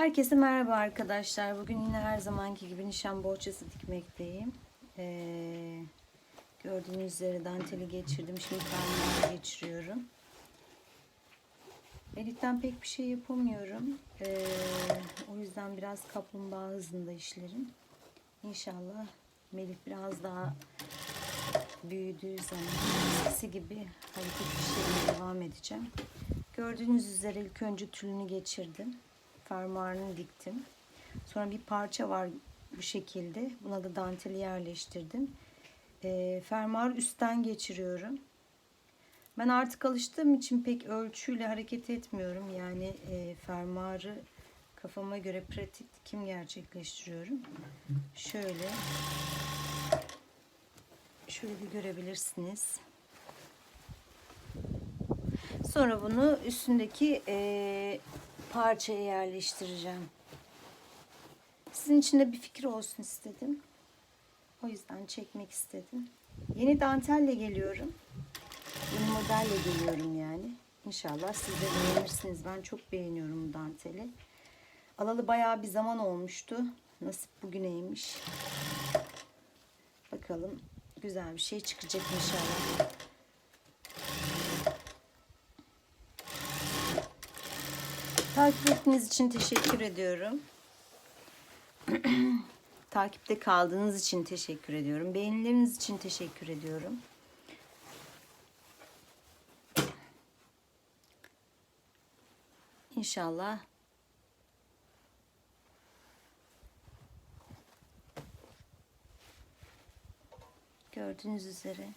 Herkese merhaba arkadaşlar. Bugün yine her zamanki gibi nişan bohçası dikmekteyim. Ee, gördüğünüz üzere danteli geçirdim. Şimdi fermuarı geçiriyorum. Elitten pek bir şey yapamıyorum. Ee, o yüzden biraz kaplumbağa hızında işlerim. İnşallah Melih biraz daha büyüdüğü zaman eskisi gibi hareket işlerine devam edeceğim. Gördüğünüz üzere ilk önce tülünü geçirdim. Fermuarını diktim. Sonra bir parça var bu şekilde. Buna da danteli yerleştirdim. E, fermuar üstten geçiriyorum. Ben artık alıştığım için pek ölçüyle hareket etmiyorum. Yani e, fermuarı kafama göre pratik dikim gerçekleştiriyorum. Şöyle şöyle bir görebilirsiniz. Sonra bunu üstündeki e, parçaya yerleştireceğim. Sizin için de bir fikir olsun istedim. O yüzden çekmek istedim. Yeni dantelle geliyorum. Yeni modelle geliyorum yani. İnşallah siz de beğenirsiniz. Ben çok beğeniyorum bu danteli. Alalı bayağı bir zaman olmuştu. Nasip bugüneymiş. Bakalım güzel bir şey çıkacak inşallah. Takip ettiğiniz için teşekkür ediyorum. Takipte kaldığınız için teşekkür ediyorum. Beğenileriniz için teşekkür ediyorum. İnşallah gördüğünüz üzere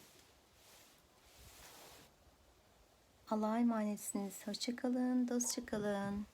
Allah'a emanetsiniz. Hoşçakalın, dostça kalın.